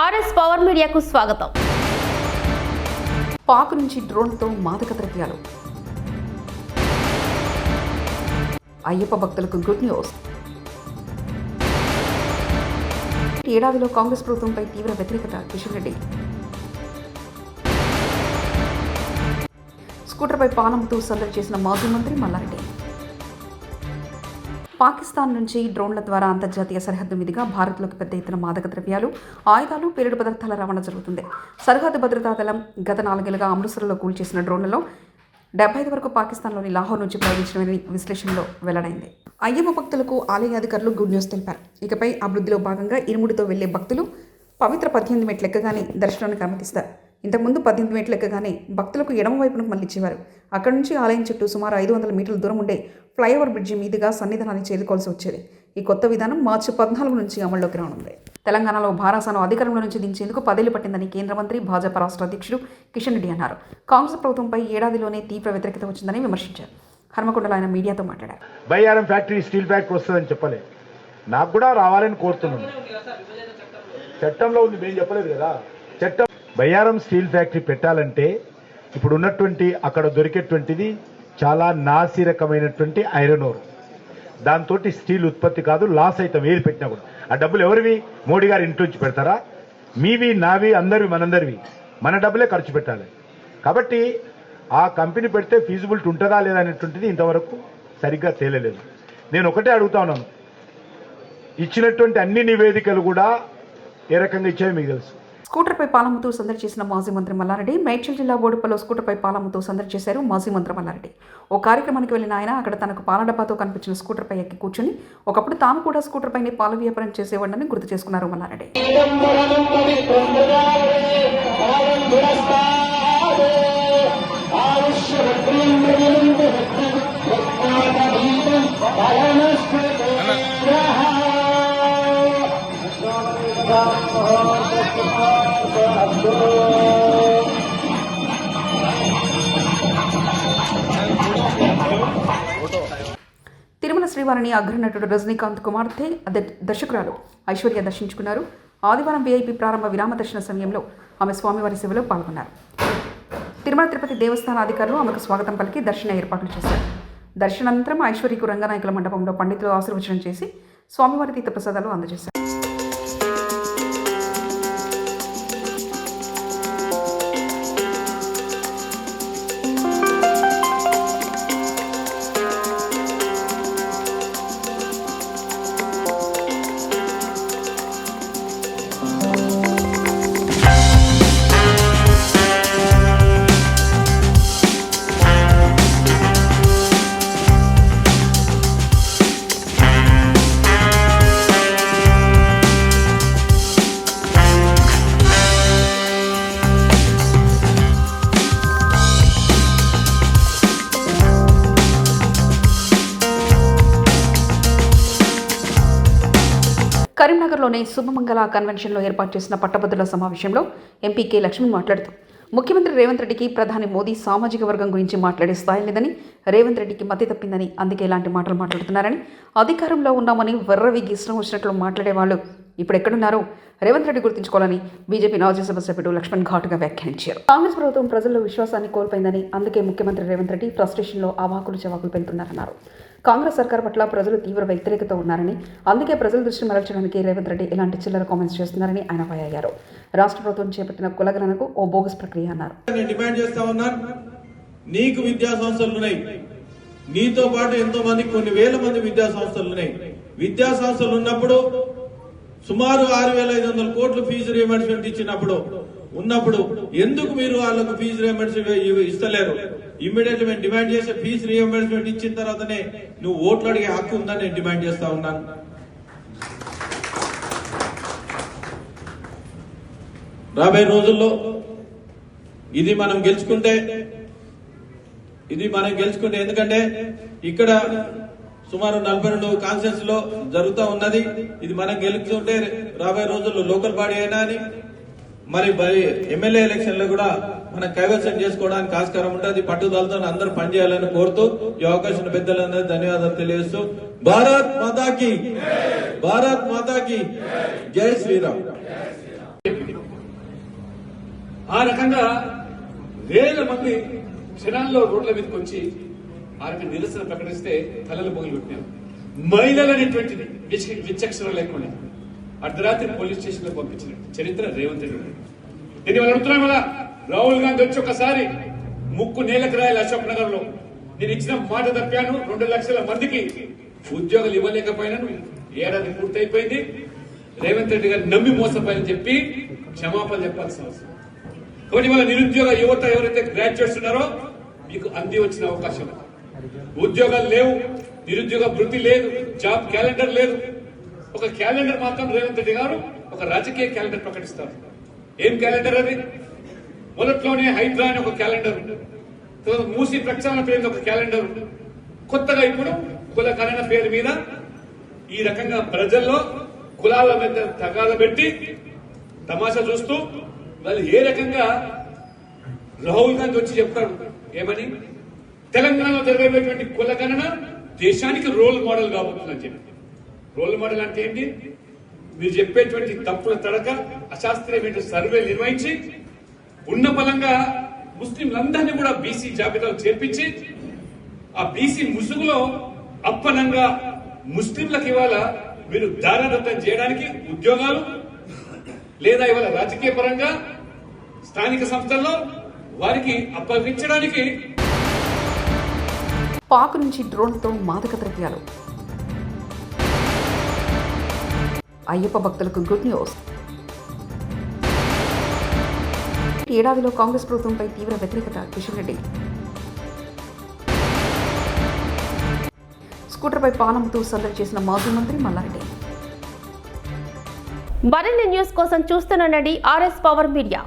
RS power మీడియాకు స్వాగతం. పాక్ నుంచి డ్రోన్లతో మాదక ద్రవ్యాలు. అయ్యప్ప భక్తులకు గుడ్ న్యూస్. ఏడాదిలో కాంగ్రెస్ ప్రభుత్వంపై తీవ్ర వ్యతిరేకత కిషన్ రెడ్డి. స్కూటర్పై పానంతో సందడి చేసిన మాజీ మంత్రి మల్లారెడ్డి. పాకిస్తాన్ నుంచి డ్రోన్ల ద్వారా అంతర్జాతీయ సరిహద్దు మీదుగా భారత్లోకి పెద్ద ఎత్తున మాదక ద్రవ్యాలు ఆయుధాలు పేలుడు పదార్థాల రవాణా జరుగుతుంది. సరిహద్దు భద్రతా దళం గత నాలుగేళ్ళుగా అమృత్సర్లో కూల్చేసిన డ్రోన్లలో డెబ్బై ఐదు వరకు పాకిస్తాన్లోని లాహోర్ నుంచి ప్రయోగించినవని విశ్లేషణలో వెల్లడైంది. అయ్యప్ప భక్తులకు ఆలయ అధికారులు గుడ్ న్యూస్ తెలిపారు. ఇకపై అభివృద్ధిలో భాగంగా ఇరుముడితో వెళ్ళే భక్తులు పవిత్ర పద్దెనిమిది మెట్లు ఎక్కగానే దర్శనానికి అనుమతిస్తారు. ఇంతకుముందు పద్దెనిమిది మీటర్లు ఎక్కగానే భక్తులకు ఎడమ వైపునకు మళ్ళించేవారు అక్కడి నుంచి ఆలయం చుట్టూ సుమారు ఐదు వందల మీటర్ల దూరం ఉండే ఫ్లైఓవర్ బ్రిడ్జి మీదుగా సన్నిధానాన్ని చేరుకోవాల్సి వచ్చేది. ఈ కొత్త విధానం మార్చి పద్నాలుగు నుంచి అమల్లోకి రానుంది. తెలంగాణలో భారాసాను అధికారంలో నుంచి దించేందుకు పదేళ్ళు పట్టిందని కేంద్ర మంత్రి భాజపా రాష్ట్ర అధ్యక్షుడు కిషన్ రెడ్డి అన్నారు. కాంగ్రెస్ ప్రభుత్వంపై ఏడాదిలోనే తీవ్ర వ్యతిరేకత వచ్చిందని విమర్శించారు. హర్మకొండలో ఆయన మీడియాతో మాట్లాడారు. బయ్యారం ఫ్యాక్టరీ స్టీల్ ఫ్యాక్టరీ వస్తుందని చెప్పలే నాకు కూడా రావాలని కోరుతున్నాను. చట్టంలో ఉంది మేము చెప్పలేదు కదా. చట్టం బయ్యారం స్టీల్ ఫ్యాక్టరీ పెట్టాలంటే ఇప్పుడు ఉన్నటువంటి అక్కడ దొరికేటువంటిది చాలా నాసి రకమైనటువంటి ఐరన్ ఓర్. దాంతో స్టీల్ ఉత్పత్తి కాదు లాస్ అవుతాం ఏది పెట్టినా కూడా. ఆ డబ్బులు ఎవరివి? మోడీ గారు ఇంటి పెడతారా? మీవి నావి అందరివి మనందరివి. మన డబ్బులే ఖర్చు పెట్టాలి. కాబట్టి ఆ కంపెనీ పెడితే ఫీజిబిలిటీ ఉంటుందా లేదా అనేటువంటిది ఇంతవరకు సరిగ్గా తేలలేదు. నేను ఒకటే అడుగుతా ఉన్నాను. ఇచ్చినటువంటి అన్ని నివేదికలు కూడా ఏ రకంగా ఇచ్చాయో మీకు తెలుసు. స్కూటర్పై పాలముతూ సందడి చేసిన మాజీ మంత్రి మల్లారెడ్డి మేడ్చల్ జిల్లా బోడుపల్లో స్కూటర్పై పాలముతూ సందడి చేశారు మాజీ మంత్రి మల్లారెడ్డి. ఓ కార్యక్రమానికి వెళ్ళిన ఆయన అక్కడ తనకు పాల డబ్బాతో కనిపించిన స్కూటర్పై ఎక్కి కూర్చుని ఒకప్పుడు తాను కూడా స్కూటర్ పైనే పాల వ్యాపారం చేసేవాడని గుర్తు చేసుకున్నారు మల్లారెడ్డి. తిరుమల శ్రీవారిని అగ్రనటుడు రజనీకాంత్ కుమార్తె దర్శకురాలు ఐశ్వర్య దర్శించుకున్నారు. ఆదివారం వీఐపీ ప్రారంభ విరామ దర్శన సమయంలో ఆమె స్వామివారి సేవలో పాల్గొన్నారు. తిరుమల తిరుపతి దేవస్థాన అధికారులు ఆమెకు స్వాగతం పలికి దర్శన ఏర్పాట్లు చేశారు. దర్శనానంతరం ఐశ్వర్యకు రంగనాయకుల మండపంలో పండితులు ఆశీర్వచనం చేసి స్వామివారి తీర్థ ప్రసాదాలు అందజేశారు. కరీంనగర్లోని శుభమంగళ కన్వెన్షన్లో ఏర్పాటు చేసిన పట్టభద్రుల సమావేశంలో ఎంపీ కె లక్ష్మణ్ మాట్లాడుతూ ముఖ్యమంత్రి రేవంత్ రెడ్డికి ప్రధాని మోదీ సామాజిక వర్గం గురించి మాట్లాడే స్థాయి లేదని రేవంత్ రెడ్డికి మతి తప్పిందని అందుకే ఇలాంటి మాటలు మాట్లాడుతున్నారని అధికారంలో ఉన్నామని వెర్రవిగి ఇష్టం వచ్చినట్లు మాట్లాడే వాళ్ళు ఇప్పుడు ఎక్కడున్నారో? రేవంత్ రెడ్డి గుర్తుంచుకోవాలని బీజేపీ రాజ్యసభ సభ్యుడు లక్ష్మణ్ ఘాటుగా వ్యాఖ్యానించారు. కాంగ్రెస్ ప్రభుత్వం ప్రజల్లో విశ్వాసాన్ని కోల్పోయిందని అందుకే ముఖ్యమంత్రి రేవంత్ రెడ్డి ఫ్రస్ట్రేషన్లో అవాకులు చవాకులు పెడుతున్నారన్నారు కాంగ్రెస్ సర్కార్ పట్ల ప్రజలు తీవ్ర వ్యతిరేకత ఉన్నారని అందుకే ప్రజల దృష్టి మరల్చడానికి రేవంత్ రెడ్డి ఇలాంటి చిల్లర కామెంట్స్ చేస్తున్నారని ఆయన అయ్యారు రాష్ట్ర ప్రభుత్వం చేపట్టిన కులగణనకు ఓ బోగస్ ప్రక్రియ అన్నారు. డిమాండ్ చేస్తా ఉన్నాను నీకు విద్యా సంస్థలు ఉన్నాయి. నీతో పాటు ఎంతో మంది కొన్ని వేల మంది విద్యా సంస్థలు ఉన్నాయి. విద్యా సంస్థలు ఉన్నప్పుడు సుమారు ఆరు వేల ఐదు వందల కోట్లు ఫీజు రియంబర్స్మెంట్ ఇచ్చినప్పుడు ఉన్నప్పుడు ఎందుకు మీరు వాళ్ళకు ఫీజు రియంబర్స్మెంట్ ఇస్తలేరు? ఇమ్మీడియట్ మేము డిమాండ్ చేసే ఫీజు రియంబర్స్మెంట్ ఇచ్చిన తర్వాతనే నువ్వు ఓట్లు అడిగే హక్కు ఉందని నేను డిమాండ్ చేస్తా ఉన్నాను. రాబోయే రోజుల్లో ఇది మనం గెలుచుకుంటే ఇది మనం గెలుచుకుంటే ఎందుకంటే ఇక్కడ సుమారు నలభై రెండు కాన్సెన్స్లో జరుగుతూ ఉన్నది. ఇది మనం గెలుచుకుంటే రాబోయే రోజుల్లో లోకల్ బాడీ అయినా అని మరి ఎమ్మెల్యే ఎలక్షన్లో కూడా మనం కైవసం చేసుకోవడానికి ఆస్కారం ఉంటుంది పట్టుదలతో అందరూ పనిచేయాలని కోరుతూ ఈ అవకాశం పెద్దలందరూ ధన్యవాదాలు తెలియజేస్తూ భారత్ మాతాకి భారత్ మాతాకి జై! శ్రీరామ్! ఆ రకంగా వేల మంది క్షణాల్లో రోడ్ల మీదకి వచ్చి ఆ రకంగా నిరసన ప్రకటిస్తే తలలు పొగిలి పెట్టినారు మహిళలు అనేటువంటిది విచక్షణ లేకుండా. అర్ధరాత్రి పోలీస్ స్టేషన్లో పంపించిన చరిత్ర రేవంత్ రెడ్డి గారు. దీన్ని వాళ్ళు కదా రాహుల్ గాంధీ వచ్చి ఒకసారి ముక్కు నేలకు రాయాలి అశోక్ నగర్లో నేను ఇచ్చిన మాట తప్పాను రెండు లక్షల మందికి ఉద్యోగాలు ఇవ్వలేకపోయినాను. ఏడాది పూర్తయిపోయింది. రేవంత్ రెడ్డి గారు నమ్మి మోసపోయని చెప్పి క్షమాపణ చెప్పాల్సిన అవసరం. కాబట్టి వాళ్ళ నిరుద్యోగ యువత ఎవరైతే గ్రాడ్యుయేట్స్ ఉన్నారో మీకు అంది వచ్చిన అవకాశం. ఉద్యోగాలు లేవు నిరుద్యోగ వృత్తి లేదు జాబ్ క్యాలెండర్ లేదు. ఒక క్యాలెండర్ మాత్రం రేవంత్ రెడ్డి గారు ఒక రాజకీయ క్యాలెండర్ ప్రకటిస్తారు. ఏం క్యాలెండర్ అది? మొదట్లోనే హైడ్రా అని ఒక క్యాలెండర్ తర్వాత మూసి ప్రక్షాళన పేరు ఒక క్యాలెండర్ కొత్తగా ఇప్పుడు కుల కరణ పేరు మీద ఈ రకంగా ప్రజల్లో కులాల మీద తగాద పెట్టి తమాషా చూస్తూ వాళ్ళు ఏ రకంగా రాహుల్ గాంధీ వచ్చి చెప్తాడు ఏమని? తెలంగాణలో జరగబోయేటువంటి కుల గణన దేశానికి రోల్ మోడల్ కాబోతుందని చెప్పి. రోల్ మోడల్ అంటే ఏంటి? మీరు చెప్పేటువంటి తప్పుల తడక అశాస్త్రీయమైన సర్వే నిర్వహించి ఉన్న బలంగా ముస్లింలందరినీ కూడా బీసీ జాబితాలో చేర్పించి ఆ బీసీ ముసుగులో అప్పనంగా ముస్లింలకు ఇవాళ మీరు దారదత్తం చేయడానికి ఉద్యోగాలు లేదా ఇవాళ రాజకీయ పరంగా స్థానిక సంస్థల్లో వారికి అప్పగించడానికి పాక్ నుంచి డ్రోన్తో మాదక ద్రవ్యాలు. అయ్యప్ప భక్తులకు గుడ్ న్యూస్. ఏడాదిలో కాంగ్రెస్ ప్రభుత్వంపై తీవ్ర వ్యతిరేకత కిషన్ రెడ్డి. స్కూటర్పై పానంతో సందడి చేసిన మాజీ మంత్రి మల్లారెడ్డి. మరిన్ని న్యూస్ కోసం చూస్తుండండి ఆర్ఎస్ పవర్ మీడియా.